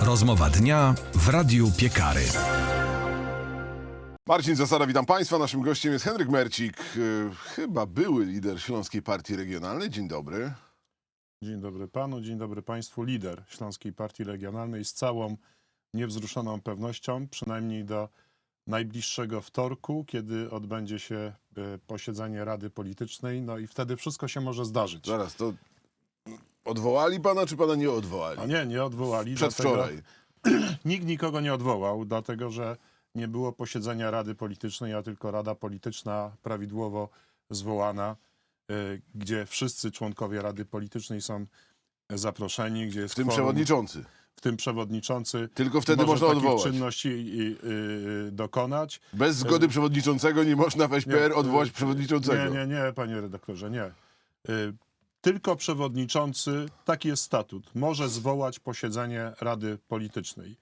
Rozmowa dnia w Radiu Piekary. Marcin Zasada, witam Państwa. Naszym gościem jest Henryk Mercik, y, chyba były lider Śląskiej Partii Regionalnej. Dzień dobry. Dzień dobry panu, dzień dobry państwu. Lider Śląskiej Partii Regionalnej z całą niewzruszoną pewnością, przynajmniej do najbliższego wtorku, kiedy odbędzie się e, posiedzenie Rady Politycznej. No i wtedy wszystko się może zdarzyć. Zaraz, to odwołali Pana, czy Pana nie odwołali? A nie, nie odwołali. Przedwczoraj. Dlatego, nikt nikogo nie odwołał, dlatego że nie było posiedzenia Rady Politycznej, a tylko Rada Polityczna prawidłowo zwołana, e, gdzie wszyscy członkowie Rady Politycznej są zaproszeni, gdzie jest W tym kworum, przewodniczący. w tym przewodniczący. Tylko wtedy może można takich odwołać. czynności i, i, y, dokonać. Bez zgody przewodniczącego nie można w SPR odwołać y, przewodniczącego. Nie, nie, nie, panie redaktorze, nie. Y, Tylko przewodniczący, taki jest statut, może zwołać posiedzenie Rady Politycznej.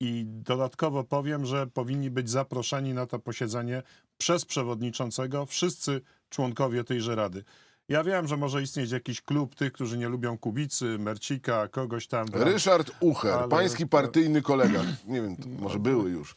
I dodatkowo powiem, że powinni być zaproszeni na to posiedzenie przez przewodniczącego wszyscy członkowie tejże rady. Ja wiem, że może istnieć jakiś klub tych, którzy nie lubią Kubicy, Mercika, kogoś tam. Ryszard Ucher, Ale- pański partyjny kolega, nie wiem, może były już,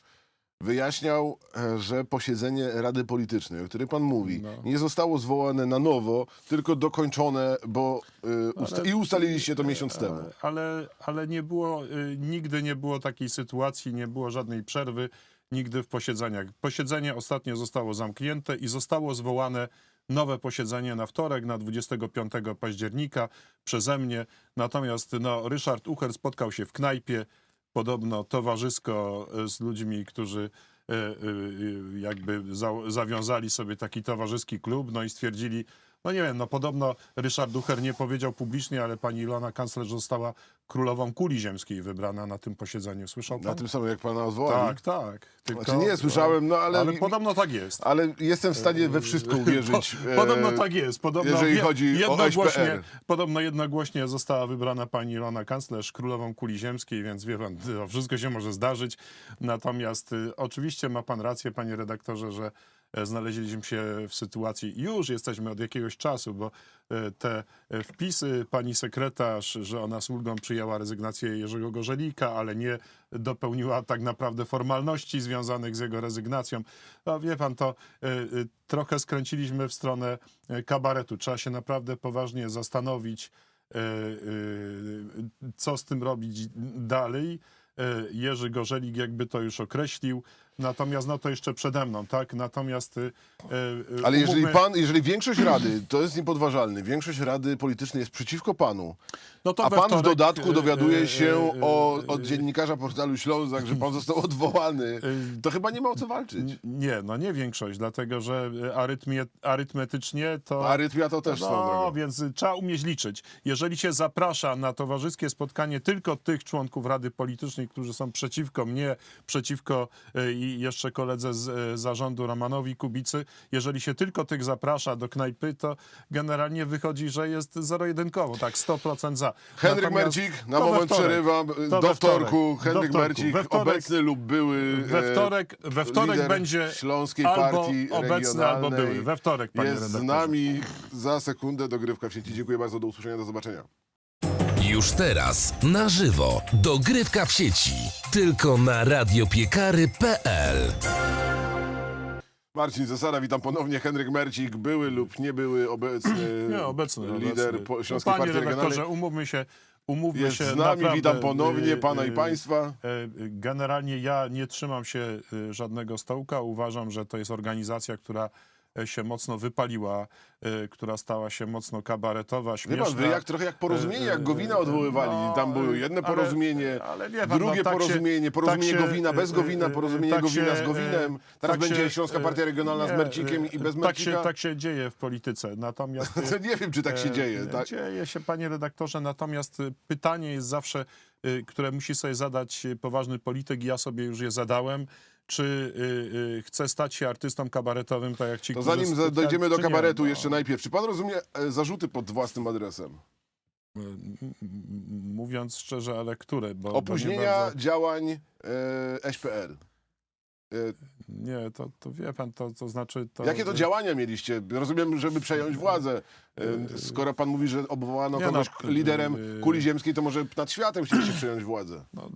wyjaśniał, e, że posiedzenie Rady Politycznej, o której Pan mówi, No. nie zostało zwołane na nowo, tylko dokończone, bo y, usta- Ale- i ustaliliście to miesiąc temu. Ale, ale nie było, y, nigdy nie było takiej sytuacji, nie było żadnej przerwy, nigdy w posiedzeniach. Posiedzenie ostatnio zostało zamknięte i zostało zwołane nowe posiedzenie na wtorek, na 25 października przeze mnie. Natomiast no, Ryszard Ucher spotkał się w knajpie, podobno towarzysko e, z ludźmi, którzy e, e, jakby za, zawiązali sobie taki towarzyski klub, no i stwierdzili, no nie wiem, no podobno Ryszard Ducher nie powiedział publicznie, ale pani Ilona kanclerz została królową kuli ziemskiej wybrana na tym posiedzeniu. Słyszał pan? Na tym samym, jak Pana odwołali. Tak, tak. Tylko, Znaczy nie, słyszałem, no ale- Ale podobno tak jest. Ale jestem w stanie we wszystko uwierzyć. Po, podobno e, tak jest. Podobno jeżeli je- chodzi o jednogłośnie, SPR. Podobno jednogłośnie została wybrana pani Ilona kanclerz królową kuli ziemskiej, więc wie pan, wszystko się może zdarzyć. Natomiast y, oczywiście ma pan rację, panie redaktorze, że e, znaleźliśmy się w sytuacji, już jesteśmy od jakiegoś czasu, bo e, te e, wpisy pani sekretarz, że ona z ulgą przyjęła rezygnację Jerzego Gorzelika, ale nie dopełniła tak naprawdę formalności związanych z jego rezygnacją. No, wie pan, to e, e, trochę skręciliśmy w stronę e, kabaretu. Trzeba się naprawdę poważnie zastanowić, e, e, co z tym robić dalej. E, Jerzy Gorzelik jakby to już określił, natomiast no to jeszcze przede mną, tak? Natomiast e, e, Ale jeżeli umówmy- pan, jeżeli większość Rady, to jest niepodważalny, większość Rady Politycznej jest przeciwko panu, no to a we pan w wtorek, dodatku e, dowiaduje się e, o, od dziennikarza portalu Ślązak, że pan został odwołany, to chyba nie ma o co walczyć. Nie, no nie większość, dlatego że e, arytmie, arytmetycznie to... Arytmia to też swoją No, drogą. więc y, trzeba umieć liczyć. Jeżeli się zaprasza na towarzyskie spotkanie tylko tych członków Rady Politycznej, którzy są przeciwko mnie, przeciwko y, i jeszcze koledze z y, zarządu Romanowi Kubicy, jeżeli się tylko tych zaprasza do knajpy, to generalnie wychodzi, że jest zero-jedynkowo, tak, 100% za. Henryk Natomiast Mercik, na moment wtorek. przerywam, do wtorku, Do Henryk wtorku. Mercik, wtorek- obecny lub były We e, wtorek, we wtorek będzie Śląskiej albo Partii obecny, albo były. We wtorek, panie jest z redaktorze. nami za sekundę dogrywka w sieci. Dziękuję bardzo, do usłyszenia, do zobaczenia. Już teraz na żywo dogrywka w sieci. Tylko na radiopiekary.pl Marcin Zasada, witam ponownie. Henryk Mercik, były lub nie były obecny, Nie, obecny. lider obecny. No, Śląskiej Panie Partii redaktorze, Regionalnej. umówmy się, umówmy Jest się z nami, naprawdę, witam ponownie y, pana i y, państwa. y, Generalnie ja nie trzymam się żadnego stołka. Uważam, że to jest organizacja, która się mocno wypaliła, y, która stała się mocno kabaretowa, Wie śmieszna. pan, wy jak trochę jak porozumienie, jak Gowina odwoływali. No, Tam było y, jedno ale- porozumienie, ale wie pan, drugie no, tak się- porozumienie, porozumienie tak się, Gowina bez y, Gowina, y, porozumienie tak Gowina z się, Gowinem. y, Teraz tak będzie się, Śląska y, Partia Regionalna z nie, Mercikiem y, i bez tak się, Mercika. tak się dzieje w polityce. Natomiast y, To nie wiem, czy tak się dzieje. Tak? Dzieje się, panie redaktorze, natomiast y, pytanie jest zawsze, y, które musi sobie zadać y, poważny polityk, i ja sobie już je zadałem. Czy y, y, chce stać się artystą kabaretowym, tak jak ci, To zanim za- dojdziemy do kabaretu, No, jeszcze najpierw. Czy pan rozumie e, zarzuty pod własnym adresem? y, Mówiąc szczerze, ale które? Bo, bo nie Opóźnienia bardzo- działań e, SPR. E, Nie, to, to wie pan, to, to znaczy... To, Jakie to działania mieliście? Rozumiem, żeby przejąć władzę. E, Skoro pan mówi, że obwołano Nie kogoś no, liderem y- kuli ziemskiej, to może nad światem chcieliście przejąć władzę. No,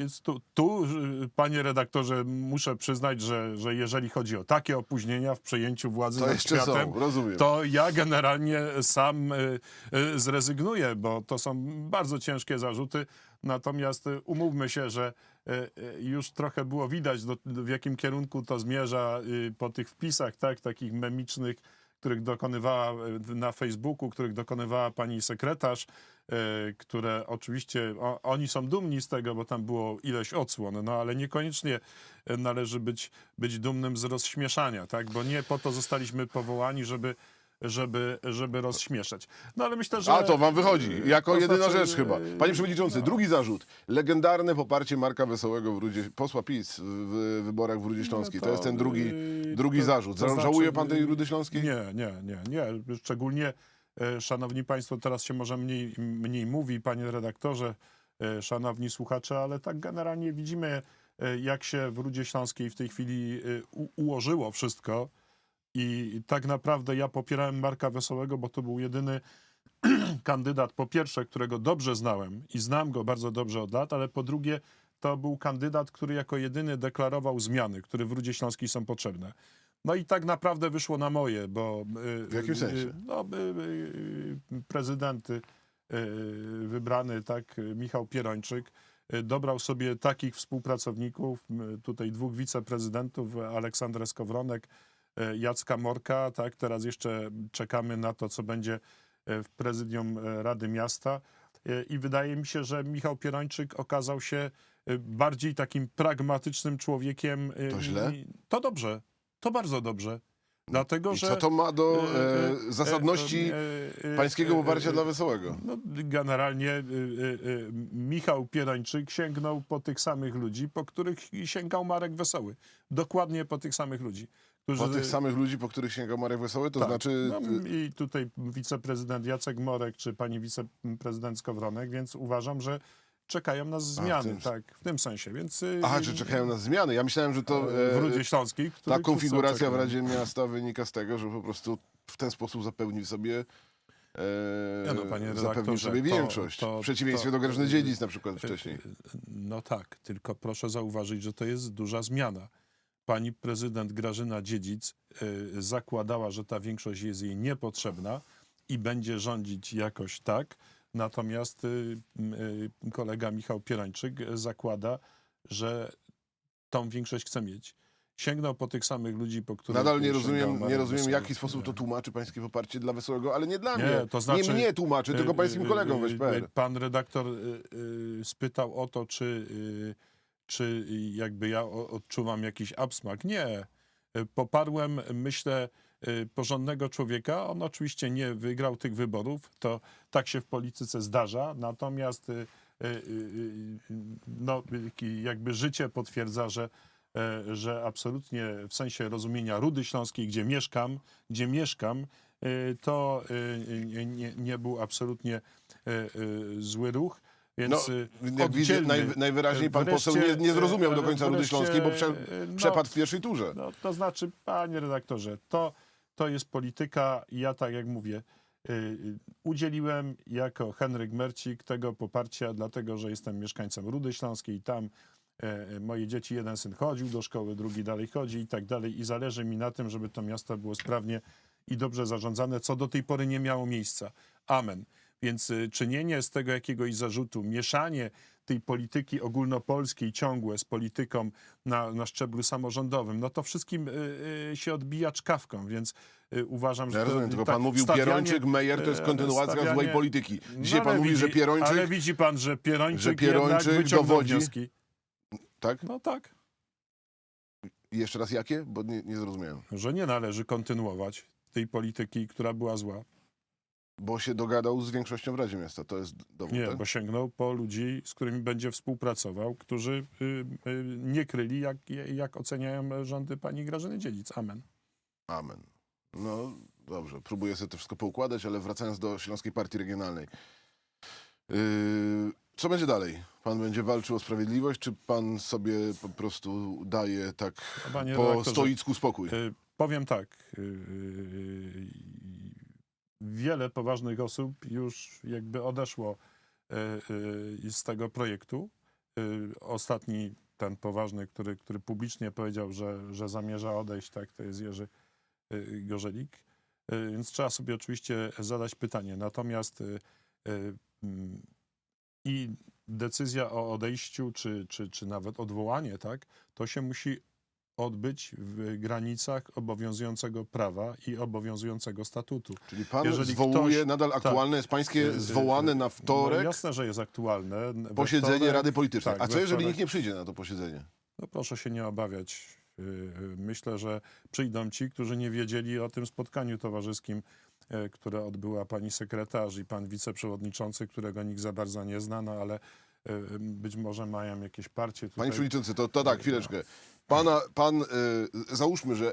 więc tu, tu, y, panie redaktorze, muszę przyznać, że, że jeżeli chodzi o takie opóźnienia w przejęciu władzy To nad światem, są, to ja generalnie sam y, y, zrezygnuję, bo to są bardzo ciężkie zarzuty. Natomiast y, umówmy się, że y, y, już trochę było widać, do, w jakim kierunku to zmierza po tych wpisach, tak, takich memicznych, których dokonywała na Facebooku, których dokonywała pani sekretarz, które oczywiście o, oni są dumni z tego, bo tam było ileś odsłon, no ale niekoniecznie należy być, być dumnym z rozśmieszania, tak, bo nie po to zostaliśmy powołani, żeby żeby, żeby rozśmieszać. No ale myślę, że... A to wam wychodzi, jako to jedyna znaczy, rzecz chyba. y, Panie Przewodniczący, no. drugi zarzut. Legendarne poparcie Marka Wesołego w Rudzie, posła PiS w wyborach w Rudzie Śląskiej. To, jest ten drugi, yy, drugi to- zarzut. to znaczy, Żałuje pan tej Rudy Śląskiej? Nie, nie, nie, nie. Szczególnie, szanowni państwo, teraz się może mniej, mniej mówi, panie redaktorze, szanowni słuchacze, ale tak generalnie widzimy, jak się w Rudzie Śląskiej w tej chwili ułożyło wszystko. I tak naprawdę ja popierałem Marka Wesołego, bo to był jedyny kandydat, po pierwsze, którego dobrze znałem i znam go bardzo dobrze od lat, ale po drugie, to był kandydat, który jako jedyny deklarował zmiany, które w Rudzie Śląskiej są potrzebne. No i tak naprawdę wyszło na moje, bo... y, W jakim y, sensie? No, y, y, prezydent y, wybrany, tak, y, Michał Pierończyk, y, dobrał sobie takich współpracowników, y, tutaj dwóch wiceprezydentów, Aleksandrę Skowronek, y, Jacka Morka, tak, teraz jeszcze czekamy na to, co będzie y, w prezydium y, Rady Miasta i wydaje mi się, że Michał Pierończyk okazał się bardziej takim pragmatycznym człowiekiem. To źle? To dobrze, to bardzo dobrze. Dlatego, I że... co to ma do e, e, e, zasadności e, e, e, pańskiego e, poparcia e, dla Wesołego? No, generalnie y, y, Michał Pierończyk sięgnął po tych samych ludzi, po których sięgał Marek Wesoły. Dokładnie po tych samych ludzi. Którzy, Po tych samych ludzi, po których sięgał Marek Wesoły, to tak, znaczy... No, I tutaj wiceprezydent Jacek Morek, czy pani wiceprezydent Skowronek, więc uważam, że czekają nas zmiany, tym- tak, w tym sensie. Więc, y, Aha, czy czekają na zmiany? Ja myślałem, że to... w e, Rudzie Śląskiej. Ta konfiguracja w. Radzie Miasta wynika z tego, że po prostu w ten sposób zapewnił sobie e, Nie no, panie zapewnił sobie to- większość. to- w przeciwieństwie to- do Grażyny Dziedzic na przykład wcześniej. No tak, tylko proszę zauważyć, że to jest duża zmiana. Pani prezydent Grażyna Dziedzic y, zakładała, że ta większość jest jej niepotrzebna i będzie rządzić jakoś tak. Natomiast y, y, kolega Michał Pierańczyk zakłada, że tą większość chce mieć. Sięgnął po tych samych ludzi, po których Nadal nie rozumiem, nie rozumiem w jaki sposób to tłumaczy pańskie poparcie dla Wesołego, ale nie dla Nie, mnie. to znaczy- nie mnie tłumaczy, tylko pańskim kolegom y, weź PR. y, Pan redaktor spytał o to, czy, czy jakby ja odczuwam jakiś absmak. Nie. Y, Poparłem, myślę, y, porządnego człowieka. On oczywiście nie wygrał tych wyborów. To tak się w polityce zdarza. Natomiast y, no, jakby życie potwierdza, że e, że absolutnie w sensie rozumienia Rudy Śląskiej, gdzie mieszkam, gdzie mieszkam, to nie, nie, był absolutnie zły ruch. Więc No, y, jak widzę, naj, najwyraźniej pan poseł nie, nie zrozumiał do e, końca Rudy Śląskiej, bo prze, e, no, przepadł w pierwszej turze. no, to znaczy, panie redaktorze, to, to jest polityka. i Ja tak jak mówię, y, y, udzieliłem jako Henryk Mercik tego poparcia, dlatego że jestem mieszkańcem Rudy Śląskiej i tam e, moje dzieci, jeden syn chodził do szkoły, drugi dalej chodzi i tak dalej i zależy mi na tym, żeby to miasto było sprawnie i dobrze zarządzane, co do tej pory nie miało miejsca. Amen. Więc y, czynienie z tego jakiegoś zarzutu, mieszanie tej polityki ogólnopolskiej ciągłe z polityką na, na szczeblu samorządowym, no to wszystkim y, y, się odbija czkawką, więc y, uważam, że Ja to, rozumiem, tylko tak, pan mówił Pierończyk, Mejer, to jest kontynuacja stawianie- złej polityki. Dzisiaj No, pan mówi, że widzi- Pierończyk, Ale widzi pan, że Pierończyk, że Pierończyk dowodzi- wnioski. tak? No tak, jeszcze raz jakie? Bo nie, nie zrozumiałem. że nie należy kontynuować tej polityki, która była zła. Bo się dogadał z większością w Radzie Miasta, to jest dowód, Nie, tak? bo sięgnął po ludzi, z którymi będzie współpracował, którzy y, y, nie kryli, jak, jak oceniają rządy pani Grażyny Dziedzic. Amen. Amen. No dobrze, próbuję sobie to wszystko poukładać, ale wracając do Śląskiej Partii Regionalnej. Yy, co będzie dalej? Pan będzie walczył o sprawiedliwość, czy pan sobie po prostu daje tak Panie po redaktorze, stoicku spokój? Y, Powiem tak. y, y, Wiele poważnych osób już jakby odeszło y, y, z tego projektu. Y, Ostatni, ten poważny, który, który publicznie powiedział, że, że zamierza odejść, tak, to jest Jerzy Gorzelik. Więc trzeba sobie oczywiście zadać pytanie. Natomiast mm, i decyzja o odejściu, czy, czy, czy nawet odwołanie, tak, to się musi odbyć w granicach obowiązującego prawa i obowiązującego statutu. Czyli pan jeżeli zwołuje, ktoś- nadal aktualne jest pańskie Y, y, zwołane na No, wtorek jasne, że jest aktualne. Posiedzenie wtorek- Rady Politycznej. tak, A co jeżeli wtorek- nikt nie przyjdzie na to posiedzenie? No proszę się nie obawiać. Y, Myślę, że przyjdą ci, którzy nie wiedzieli o tym spotkaniu towarzyskim, które odbyła pani sekretarz i pan wiceprzewodniczący, którego nikt za bardzo nie zna, no ale być może mają jakieś parcie tutaj. Panie Przewodniczący, to, to tak, chwileczkę. Pana, pan, y, załóżmy, że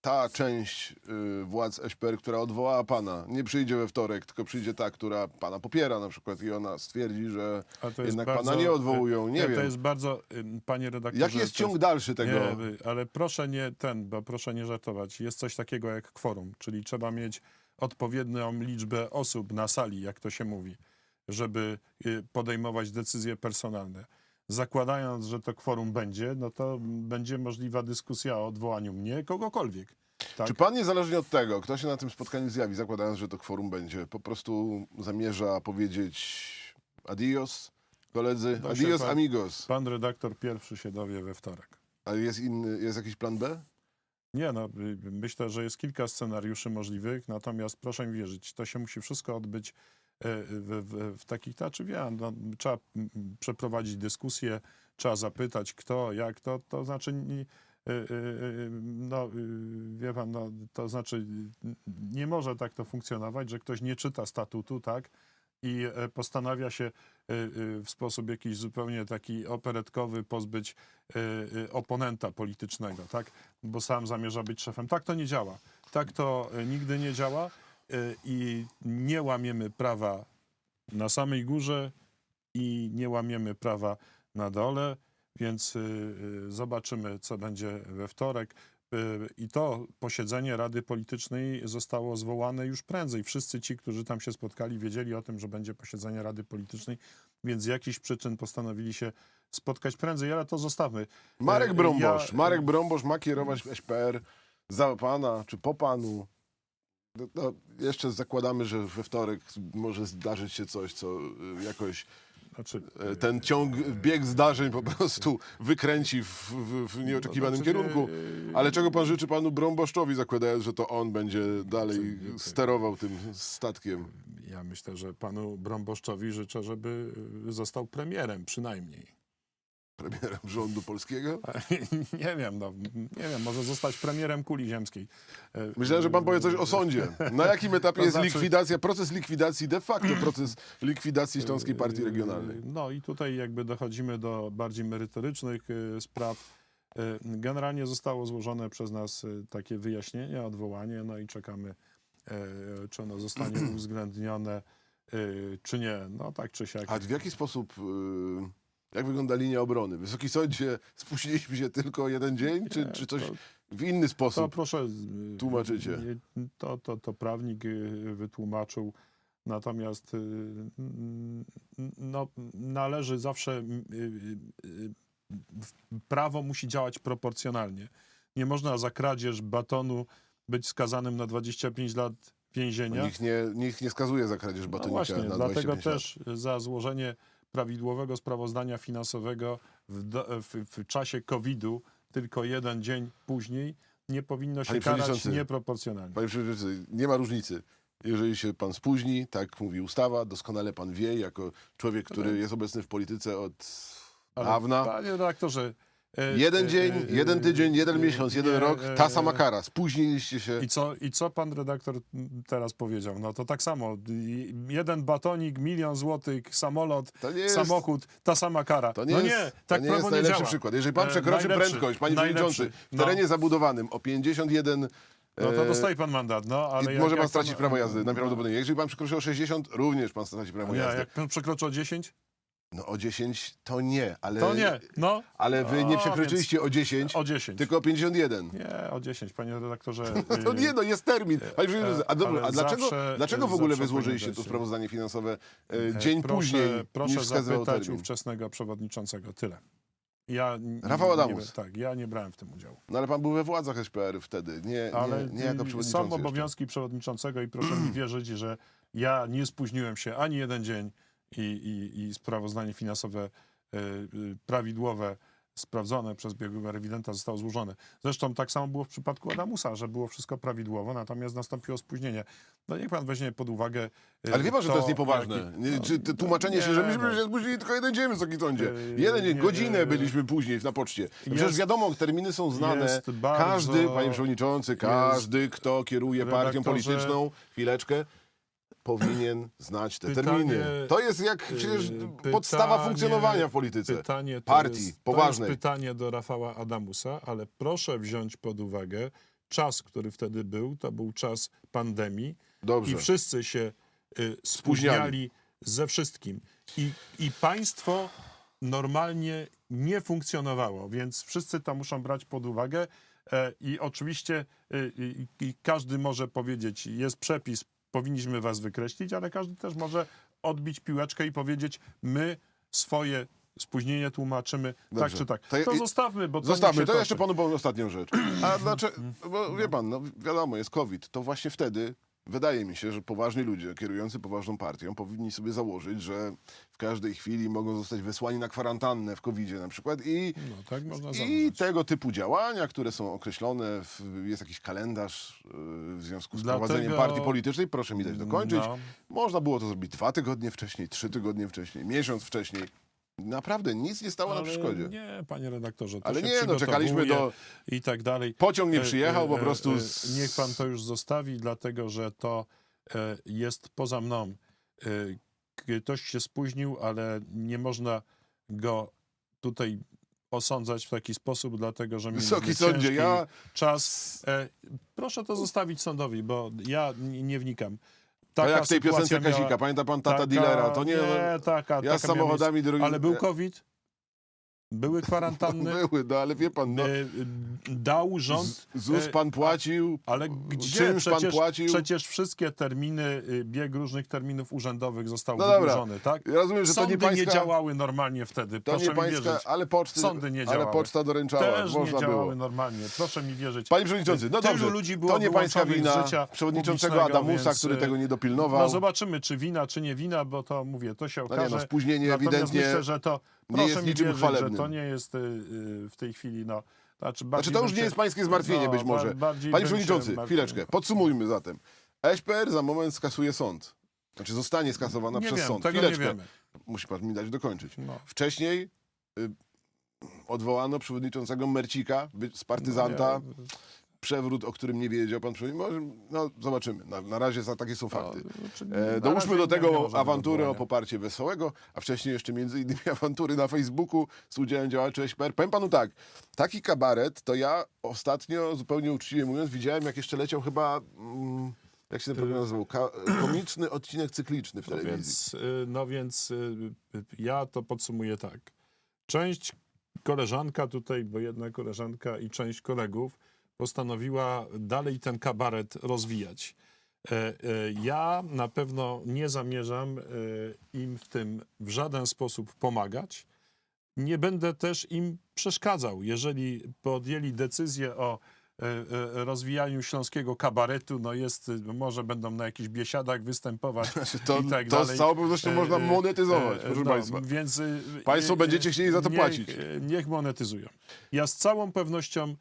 ta część y, władz SPR, która odwołała pana, nie przyjdzie we wtorek, tylko przyjdzie ta, która pana popiera na przykład i ona stwierdzi, że Ale to jest jednak bardzo- pana nie odwołują, nie To wiem. jest bardzo, panie redaktorze... Jaki jest to ciąg dalszy tego? Nie, y, ale proszę nie ten, bo proszę nie żartować. Jest coś takiego jak kworum, czyli trzeba mieć odpowiednią liczbę osób na sali, jak to się mówi, żeby y, podejmować decyzje personalne. Zakładając, że to kworum będzie, no to będzie możliwa dyskusja o odwołaniu mnie, kogokolwiek. Tak? Czy pan niezależnie od tego, kto się na tym spotkaniu zjawi, zakładając, że to kworum będzie, po prostu zamierza powiedzieć adios, koledzy, się adios pan- amigos. Pan redaktor pierwszy się dowie we wtorek. A jest inny, jest jakiś plan B? Nie, no, y, myślę, że jest kilka scenariuszy możliwych, natomiast proszę mi wierzyć, to się musi wszystko odbyć w, w, w takich, znaczy wiem, no, trzeba przeprowadzić dyskusję, trzeba zapytać kto, jak to, to znaczy, nie- y, no, y, wie pan, no, to znaczy nie może tak to funkcjonować, że ktoś nie czyta statutu, tak, i e, postanawia się e, e, w sposób jakiś zupełnie taki operetkowy pozbyć e, e, oponenta politycznego, tak? Bo sam zamierza być szefem. Tak to nie działa. Tak to e, nigdy nie działa e, i nie łamiemy prawa na samej górze i nie łamiemy prawa na dole, więc e, e, zobaczymy, co będzie we wtorek. E, I to posiedzenie Rady Politycznej zostało zwołane już prędzej. Wszyscy ci, którzy tam się spotkali, wiedzieli o tym, że będzie posiedzenie Rady Politycznej, więc z jakichś przyczyn postanowili się spotkać prędzej, ale to zostawmy. Marek E, Brąbosz. ja- Marek Brąbosz ma kierować SPR za pana czy po panu. No, no, jeszcze zakładamy, że we wtorek może zdarzyć się coś, co y, jakoś Znaczy, e, ten ciąg, bieg zdarzeń po prostu wykręci w, w, w nieoczekiwanym znaczy, kierunku. e, Ale czego pan życzy panu Brąboszczowi, zakładając, że to on będzie dalej Znaczy, sterował tym statkiem? Ja myślę, że panu Brąboszczowi życzę, żeby został premierem przynajmniej. Premierem rządu polskiego? nie wiem, no, nie wiem, może zostać premierem kuli ziemskiej. E, Myślałem, że pan powie coś o sądzie. Na jakim etapie To jest znaczy- likwidacja, proces likwidacji, de facto proces likwidacji Śląskiej Partii Regionalnej? No i tutaj jakby dochodzimy do bardziej merytorycznych y, spraw. Y, Generalnie zostało złożone przez nas y, takie wyjaśnienie, odwołanie, no i czekamy, y, czy ono zostanie uwzględnione, y, czy nie. No tak czy siak. A w jaki sposób, y, jak wygląda linia obrony? Wysoki Sądzie, spóźniliśmy się tylko jeden dzień, czy, czy coś to- w inny To sposób? proszę. y, tłumaczycie? y, To, to, to prawnik y, wytłumaczył. Natomiast y, mm, no, należy zawsze. y, y, y, Prawo musi działać proporcjonalnie. Nie można za kradzież batonu być skazanym na 25 lat więzienia. Nikt nie, nikt nie skazuje za kradzież No batonika właśnie, na dlatego 25 lat. też za złożenie prawidłowego sprawozdania finansowego w, do, w, w czasie COVID-u tylko jeden dzień później nie powinno się Panie karać Przewodniczący, nieproporcjonalnie. Panie Przewodniczący, nie ma różnicy. Jeżeli się pan spóźni, tak mówi ustawa, doskonale pan wie, jako człowiek, który jest obecny w polityce od Ale, dawna. Panie redaktorze... e, Jeden e, dzień, e, jeden tydzień, jeden e, miesiąc, jeden nie, rok, e, ta sama kara. Spóźniliście się. I co, I co pan redaktor teraz powiedział? No to tak samo. Jeden batonik, milion złotych, samolot, jest- samochód, ta sama kara. To nie no jest, nie, tak to nie jest najlepszy działa. przykład. Jeżeli pan E, przekroczy prędkość, panie przewodniczący, w No. terenie zabudowanym o 51 No to e, dostaje pan mandat, no ale jak, może pan stracić prawo jazdy, najprawdopodobniej. Jeżeli pan przekroczył o 60, również pan straci prawo jazdy. jak pan przekroczył 10? No o 10 to nie, ale... To nie, no. Ale wy nie O, przekroczyliście o 10, O 10. tylko o 51. Nie, o 10, panie redaktorze. No y, nie, no jest termin. Panie przewodniczący, a, dobrze, ale a dlaczego, zawsze- dlaczego w ogóle zawsze wy złożyliście to pamiętajcie. sprawozdanie finansowe e, dzień proszę, później Proszę niż wskazywał zapytać termin? ówczesnego przewodniczącego. Tyle. Ja n- Rafał Adamus. Nie, tak, ja nie brałem w tym udziału. No ale pan był we władzach SPR wtedy, nie, Ale nie, nie jako y, przewodniczący są jeszcze. obowiązki przewodniczącego i proszę mi wierzyć, że ja nie spóźniłem się ani jeden dzień i, i, i sprawozdanie finansowe y, y, prawidłowe, sprawdzone przez biegłego rewidenta zostało złożone. Zresztą tak samo było w przypadku Adamusa, że było wszystko prawidłowo, natomiast nastąpiło spóźnienie. No niech pan weźmie pod uwagę. y, Ale wie pan, że to jest niepoważne. jaki- Nie, no, Czy tłumaczenie się, nie, że myśmy no. się spóźnili tylko jeden dzień, Wysoki Sądzie. Yy, Jeden dzień, godzinę byliśmy później na poczcie. Przecież jest- wiadomo, terminy są znane. bardzo- Każdy, panie przewodniczący, każdy, kto kieruje partią polityczną, chwileczkę, powinien znać te Pytanie- terminy. To jest jak przecież Yy, podstawa pytanie- funkcjonowania w polityce. Pytanie to Partii, jest, poważnej. To jest pytanie do Rafała Adamusa, ale proszę wziąć pod uwagę czas, który wtedy był. To był czas pandemii Dobrze. i wszyscy się y, spóźniali ze wszystkim. I, I państwo normalnie nie funkcjonowało, więc wszyscy to muszą brać pod uwagę. E, I oczywiście y, i, i każdy może powiedzieć, jest przepis, powinniśmy was wykreślić, ale każdy też może odbić piłeczkę i powiedzieć, my swoje spóźnienie tłumaczymy tak Dobrze. czy tak. To To, zostawmy, bo to Zostawmy, to jeszcze panu powiem ostatnią rzecz. A dlaczego? Bo wie pan, no wiadomo, jest COVID. To właśnie wtedy wydaje mi się, że poważni ludzie kierujący poważną partią powinni sobie założyć, że w każdej chwili mogą zostać wysłani na kwarantannę w covid na przykład i, No tak można i tego typu działania, które są określone, w, jest jakiś kalendarz yy, w związku z Dlatego- prowadzeniem partii politycznej, proszę mi dać dokończyć. No. Można było to zrobić dwa tygodnie wcześniej, trzy tygodnie wcześniej, miesiąc wcześniej. Naprawdę nic nie stało na przeszkodzie. Nie, panie redaktorze, to Ale się nie, no czekaliśmy do... I tak dalej. Pociąg nie E, przyjechał, po e, prostu... e, z- Niech pan to już zostawi, dlatego że to e, jest poza mną. E, Ktoś się spóźnił, ale nie można go tutaj osądzać w taki sposób, dlatego że mieliśmy Wysoki sądzie, ciężki ja... czas. E, Proszę to zostawić sądowi, bo ja n- nie wnikam. Taka jak w tej piosence Kazika, miała- pamięta pan tata taka- dealera, to nie... Nie, no, taka, ja z taka miała samochodami miejsce. Ale był COVID? Były kwarantanny? Były, no ale wie pan, no, E, dał rząd. ZUS e, pan płacił, Ale gdzie? czymś pan Przecież, płacił. przecież wszystkie terminy, y, bieg różnych terminów urzędowych został No wydłużony, tak? Ja rozumiem, że to Sądy nie pańska... działały normalnie wtedy, To proszę nie pańska, ale poczty, Sądy nie ale działały. poczta doręczała, Też nie działały było. normalnie, proszę mi wierzyć. Panie przewodniczący, no Tylu dobrze, ludzi było to nie pańska wina życia przewodniczącego Adamusa, więc, który e, tego nie dopilnował. No zobaczymy, czy wina, czy nie wina, bo to mówię, to się No okaże. nie, no spóźnienie Natomiast ewidentnie myślę, że to nie proszę jest mi niczym wierzyć, chwalebnym. że to nie jest y, y, w tej chwili, no. Znaczy, Znaczy bardziej to bym już nie się- jest pańskie zmartwienie no, być może. bardziej Panie bym się przewodniczący, martwił. chwileczkę, podsumujmy zatem. SPR za moment skasuje sąd. Znaczy zostanie skasowana Nie przez wiem, sąd. tego nie Chwileczkę. wiemy. Musi pan mi dać dokończyć. No. Wcześniej y, odwołano przewodniczącego Mercika by- z partyzanta. No, Przewrót, o którym nie wiedział pan przewodniczący. No zobaczymy. Na, na razie za, takie są fakty. no, znaczy, na E, dołóżmy do tego awanturę o poparcie Wesołego, a wcześniej jeszcze między innymi awantury na Facebooku z udziałem działaczy SPR. Powiem panu tak, taki kabaret to ja ostatnio, zupełnie uczciwie mówiąc, widziałem jak jeszcze leciał chyba, mm, jak się ten program nazywał, Ka- komiczny odcinek cykliczny w No telewizji. więc, y, no więc y, y, ja to podsumuję tak. Część koleżanka tutaj, bo jedna koleżanka i część kolegów postanowiła dalej ten kabaret rozwijać. E, e, Ja na pewno nie zamierzam e, im w tym w żaden sposób pomagać. Nie będę też im przeszkadzał. Jeżeli podjęli decyzję o rozwijaniu śląskiego kabaretu, no jest, może będą na jakichś biesiadach występować To, i tak to dalej. z całą pewnością można monetyzować, proszę no, państwa. Więc Państwo będziecie chcieli za to niech, płacić. Niech monetyzują. Ja z całą pewnością,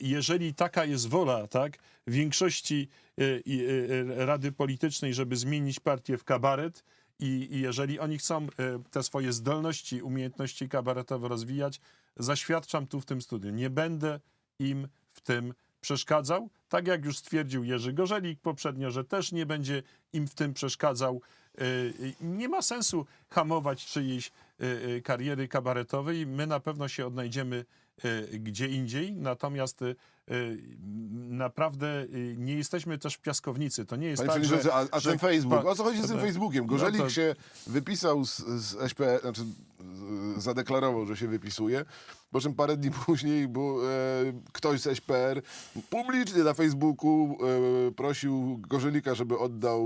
jeżeli taka jest wola, tak, większości y, y, Rady Politycznej, żeby zmienić partię w kabaret i, jeżeli oni chcą te swoje zdolności, umiejętności kabaretowe rozwijać, zaświadczam tu w tym studiu. Nie będę im w tym przeszkadzał. Tak jak już stwierdził Jerzy Gorzelik poprzednio, że też nie będzie im w tym przeszkadzał. nie ma sensu hamować czyjejś kariery kabaretowej. My na pewno się odnajdziemy gdzie indziej, natomiast y, y, naprawdę y, nie jesteśmy też piaskownicy. To nie jest Panie tak, że, a, a że ten Facebook, pa- o co chodzi z tym no, Facebookiem? no Gorzelik to- się wypisał z, z SPR, znaczy zadeklarował, że się wypisuje, po czym parę dni później bo, e, ktoś z SPR publicznie na Facebooku e, prosił Gorzelika, żeby oddał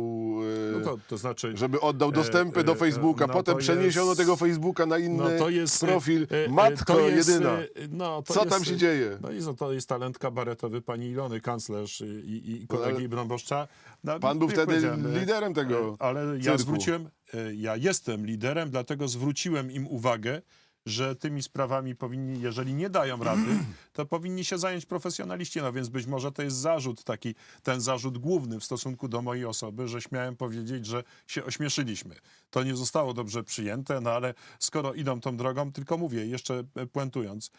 e, no to, to znaczy... żeby oddał dostępy e, do e, Facebooka. no Potem przeniesiono jest- tego Facebooka na inny No to jest profil. e, e, Matko to jest, jedyna. No, to Co jest, tam się dzieje? No i to- jest talent kabaretowy pani Ilony, kanclerz i, i, i kolegi. No, Pan był wtedy liderem tego Ale ja cyrku. zwróciłem, ja jestem liderem, dlatego zwróciłem im uwagę, że tymi sprawami powinni, jeżeli nie dają rady, to powinni się zająć profesjonaliści. No więc być może to jest zarzut taki, ten zarzut główny w stosunku do mojej osoby, że śmiałem powiedzieć, że się ośmieszyliśmy. To nie zostało dobrze przyjęte, no ale skoro idą tą drogą, tylko mówię, jeszcze e, puentując, e,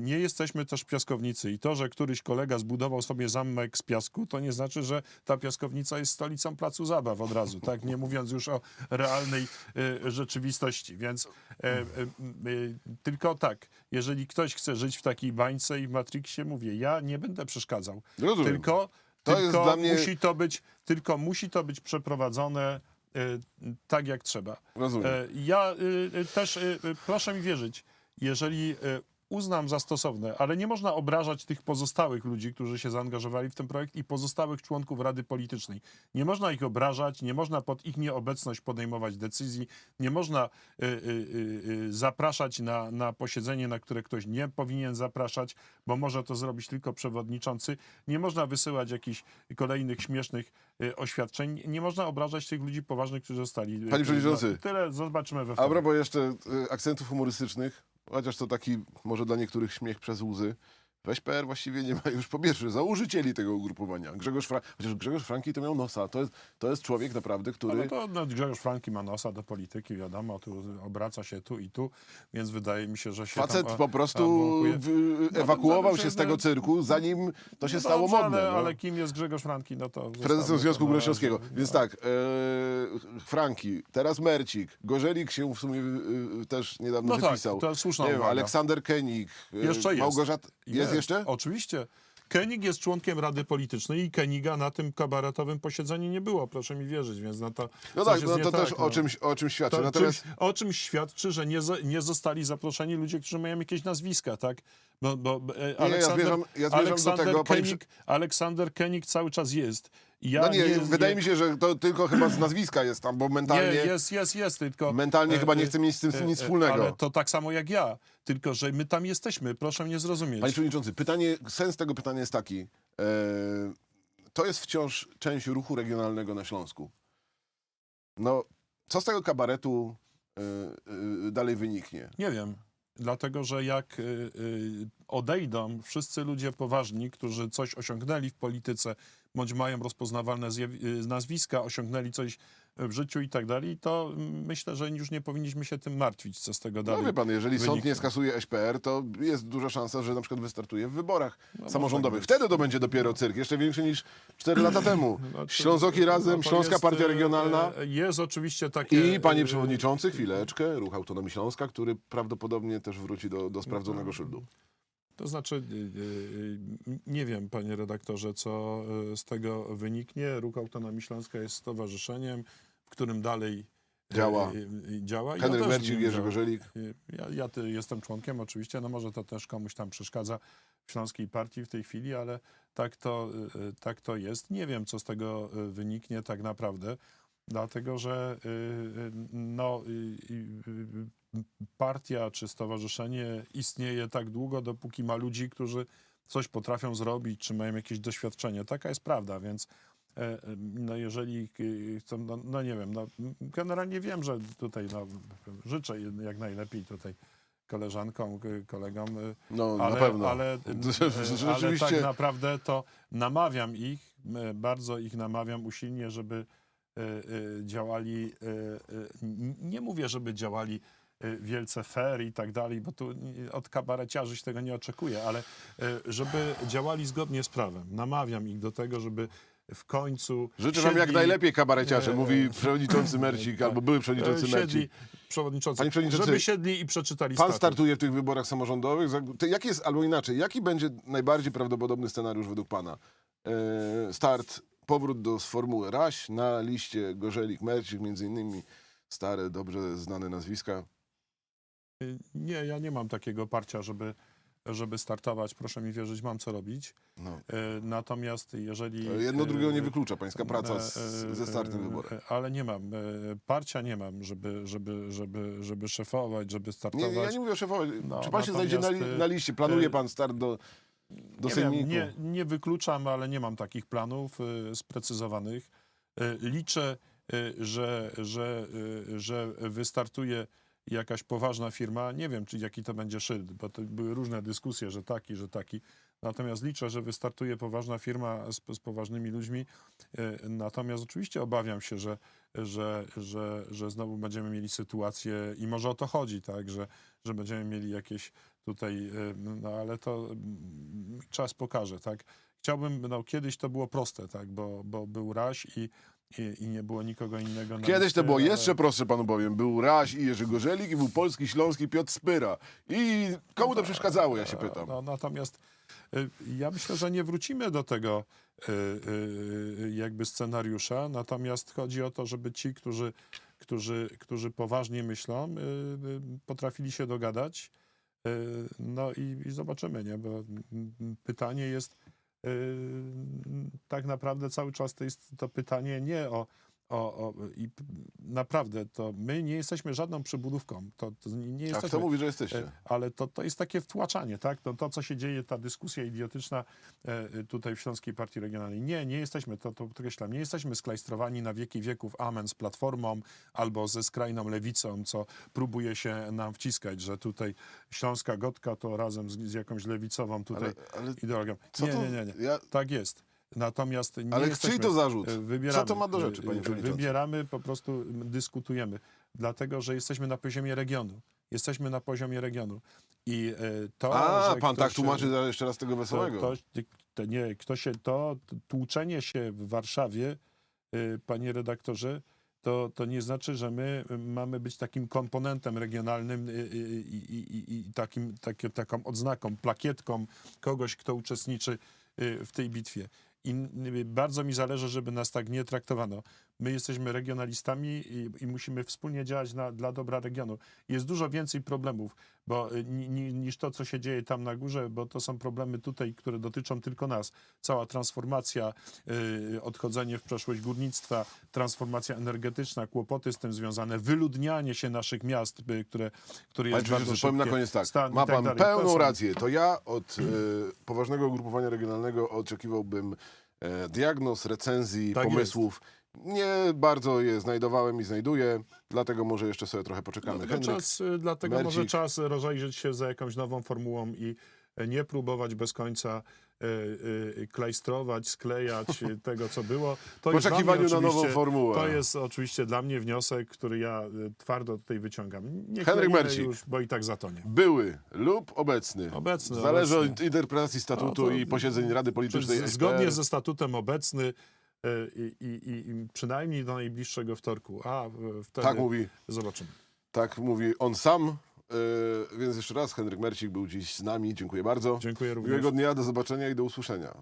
nie jesteśmy też piaskownicy i to, że któryś kolega zbudował sobie zamek z piasku, to nie znaczy, że ta piaskownica jest stolicą placu zabaw od razu, tak? Nie mówiąc już o realnej e, rzeczywistości. Więc e, e, e, tylko tak, jeżeli ktoś chce żyć w takiej bańce i w Matrixie, mówię, ja nie będę przeszkadzał. Rozumiem. Tylko, To tylko mnie- musi to być, tylko musi to być przeprowadzone e, tak, jak trzeba. Rozumiem. E, Ja też, proszę mi wierzyć, jeżeli uznam za stosowne, ale nie można obrażać tych pozostałych ludzi, którzy się zaangażowali w ten projekt i pozostałych członków Rady Politycznej. Nie można ich obrażać, nie można pod ich nieobecność podejmować decyzji, nie można y, y, y, y, zapraszać na, na posiedzenie, na które ktoś nie powinien zapraszać, bo może to zrobić tylko przewodniczący. Nie można wysyłać jakichś kolejnych śmiesznych y, oświadczeń. Nie można obrażać tych ludzi poważnych, którzy zostali. y, Panie przewodniczący. Tyle zobaczymy we A wtorek. propos jeszcze y, akcentów humorystycznych, chociaż to taki może dla niektórych śmiech przez łzy. W SPR właściwie nie ma już po pierwsze założycieli tego ugrupowania. Grzegorz Fra... Chociaż Grzegorz Franki to miał nosa. To jest, to jest człowiek naprawdę, który... Ale to no, Grzegorz Franki ma nosa do polityki, wiadomo, tu obraca się tu i tu, więc wydaje mi się, że się Facet tam, a- po prostu w, No, ewakuował no, się no, z tego no, cyrku, zanim to się No stało dobrze, modne. Ale, no. ale kim jest Grzegorz Franki, no to... Prezesem Związku Breszowskiego. razie. Więc No. tak, e, Franki, teraz Mercik, Gorzelik się w sumie e, też niedawno No tak, wypisał. to słuszna Nie wiem. Aleksander Kenik, e, Jeszcze jest. Małgorzata... Jest, jeszcze? Oczywiście. Kenig jest członkiem Rady Politycznej i Keniga na tym kabaretowym posiedzeniu nie było, proszę mi wierzyć, więc na to No tak, jest no to tak, też no. o czymś, o czymś świadczy. To Natomiast czymś, o czymś świadczy, że nie, nie zostali zaproszeni ludzie, którzy mają jakieś nazwiska, tak? Bo, bo, e, ja Aleksander, zmierzam- ja zmierzam do Aleksander, tego, panie Kenig, Aleksander Kenig cały czas jest. Ja no nie, wydaje nie, mi się, że to tylko chyba z nazwiska jest tam, bo mentalnie, Nie, jest, jest, jest, tylko... mentalnie chyba nie chce mieć z tym e, nic e, wspólnego. Ale to tak samo jak ja, tylko że my tam jesteśmy, proszę mnie zrozumieć. Panie Przewodniczący, pytanie, sens tego pytania jest taki. E, to jest wciąż część ruchu regionalnego na Śląsku. No, co z tego kabaretu e, e, dalej wyniknie? Nie wiem. Dlatego, że jak y, y, odejdą wszyscy ludzie poważni, którzy coś osiągnęli w polityce, bądź mają rozpoznawalne y, nazwiska, osiągnęli coś w życiu i tak dalej, to myślę, że już nie powinniśmy się tym martwić, co z tego No dalej. wie pan, jeżeli sąd wyniknie. nie skasuje SPR, to jest duża szansa, że na przykład wystartuje w wyborach może samorządowych. Wtedy to będzie dopiero cyrk, jeszcze większy niż 4 lata temu. No Ślązoki razem, no Śląska jest, Partia e, Regionalna. Jest oczywiście takie... I panie przewodniczący, chwileczkę, Ruch Autonomii Śląska, który prawdopodobnie też wróci do, do sprawdzonego szyldu. To znaczy, y, y, y, nie wiem, panie redaktorze, co z tego wyniknie. Ruch Autonomii Śląska jest stowarzyszeniem, w którym dalej Działa. działa. Henryk w Mercik, Jerzy. Gorzelik. Ja, ja jestem członkiem oczywiście, no może to też komuś tam przeszkadza w Śląskiej Partii w tej chwili, ale tak to, tak to jest. Nie wiem, co z tego wyniknie tak naprawdę, dlatego że no, partia czy stowarzyszenie istnieje tak długo, dopóki ma ludzi, którzy coś potrafią zrobić, czy mają jakieś doświadczenie. Taka jest prawda, więc e, e, no jeżeli e, chcą, no, no nie wiem, no, generalnie wiem, że tutaj no, życzę jak najlepiej tutaj koleżankom, kolegom, No, ale, na pewno. ale, ale tak naprawdę to namawiam ich, bardzo ich namawiam usilnie, żeby działali, nie mówię, żeby działali wielce fair i tak dalej, bo tu od kabareciarzy się tego nie oczekuje, ale e, żeby działali zgodnie z prawem. Namawiam ich do tego, żeby w końcu Życzę wam jak najlepiej kabareciarze, e, mówi przewodniczący Mercik albo były przewodniczący Mercik. przewodniczący, Panie przewodniczący, żeby siedli i przeczytali Pan statut. startuje w tych wyborach samorządowych. Jaki jest, albo inaczej, jaki będzie najbardziej prawdopodobny scenariusz według pana? Start, powrót do formuły Raś, na liście Gorzelik, Mercik, między innymi stare, dobrze znane nazwiska. Nie, ja nie mam takiego parcia, żeby, żeby startować. Proszę mi wierzyć, mam co robić. No. E, Natomiast jeżeli... Jedno e, drugiego nie wyklucza, pańska praca z, e, ze startem wyborów. e, Ale nie mam. Parcia nie mam, żeby, żeby, żeby, żeby szefować, żeby startować. nie, ja nie mówię o szefowie. No, Czy pan się znajdzie na, na liście? Planuje pan start do, do nie, wiem, nie, nie wykluczam, ale nie mam takich planów sprecyzowanych. Liczę, że, że, że wystartuje jakaś poważna firma. Nie wiem, czy jaki to będzie szyld, bo to były różne dyskusje, że taki, że taki. Natomiast liczę, że wystartuje poważna firma z, z poważnymi ludźmi. Y, Natomiast oczywiście obawiam się, że, że, że, że znowu będziemy mieli sytuację i może o to chodzi, tak, że, że będziemy mieli jakieś tutaj, y, no ale to mm, czas pokaże, tak. Chciałbym, no kiedyś to było proste, tak, bo, bo był Raś i, i, i nie było nikogo innego na Kiedyś to liście, było ale- jeszcze prostsze, panu powiem. Był Raś i Jerzy Gorzelik i był polski, śląski Piotr Spyra. I komu to przeszkadzało, ja się pytam. No, natomiast y, ja myślę, że nie wrócimy do tego y, y, jakby scenariusza, natomiast chodzi o to, żeby ci, którzy, którzy, którzy poważnie myślą, y, y, potrafili się dogadać. Y, No i, i zobaczymy, nie? Bo mm, pytanie jest tak naprawdę cały czas to jest to pytanie nie o, o, o i naprawdę to my nie jesteśmy żadną przybudówką. To, to nie nie A jesteśmy. kto mówi, że jesteście? E, Ale to, to jest takie wtłaczanie, tak? To, to, co się dzieje, ta dyskusja idiotyczna e, tutaj w Śląskiej Partii Regionalnej. Nie, nie jesteśmy, to, to podkreślam, nie jesteśmy sklajstrowani na wieki wieków amen z Platformą albo ze skrajną lewicą, co próbuje się nam wciskać, że tutaj Śląska Gotka to razem z, z jakąś lewicową tutaj Ale, ale, ideologią. nie, nie, nie, nie. ja- Tak jest. Natomiast nie ale jesteśmy, czyj to zarzut? Wybieramy, Co to ma do rzeczy, panie e, przewodniczący? Wybieramy, po prostu dyskutujemy, dlatego że jesteśmy na poziomie regionu. Jesteśmy na poziomie regionu. I e, to, A, pan tak ktoś, tłumaczy e, jeszcze raz tego wesołego. to, to nie, kto się, to tłuczenie się w Warszawie, panie redaktorze, to, to nie znaczy, że my mamy być takim komponentem regionalnym i, i, i, i takim, takie, taką odznaką, plakietką kogoś, kto uczestniczy w tej bitwie. I bardzo mi zależy, żeby nas tak nie traktowano. My jesteśmy regionalistami i, i musimy wspólnie działać na, dla dobra regionu. Jest dużo więcej problemów bo, y, ni, ni, niż to, co się dzieje tam na górze, bo to są problemy tutaj, które dotyczą tylko nas. Cała transformacja, y, odchodzenie w przeszłość górnictwa, transformacja energetyczna, kłopoty z tym związane, wyludnianie się naszych miast, y, które, które Panie jest bardzo przewodniczący, powiem na szybkie. koniec tak. Stan Ma tak pan. To pełną są- rację. To ja od e, poważnego ugrupowania regionalnego oczekiwałbym e, diagnoz, recenzji, Tak pomysłów. Nie bardzo je znajdowałem i znajduję, dlatego może jeszcze sobie trochę poczekamy. Dlatego, Henryk, czas, y, dlatego może czas rozejrzeć się za jakąś nową formułą i nie próbować bez końca y, y, klejstrować, sklejać y, tego, co było. To oczekiwaniu na nową formułę. To jest oczywiście dla mnie wniosek, który ja y, twardo tutaj wyciągam. Nie Henryk Mercik. już, bo i tak zatonie. były lub obecny. Obecny, Zależy obecny. od interpretacji statutu No to- i posiedzeń Rady Politycznej Z-. Zgodnie ze statutem obecny i, i, i, przynajmniej do najbliższego wtorku. A wtedy Tak mówi, zobaczymy. tak mówi on sam. E, więc jeszcze raz Henryk Mercik był dziś z nami. Dziękuję bardzo. Dziękuję również. Miłego dnia, do zobaczenia i do usłyszenia.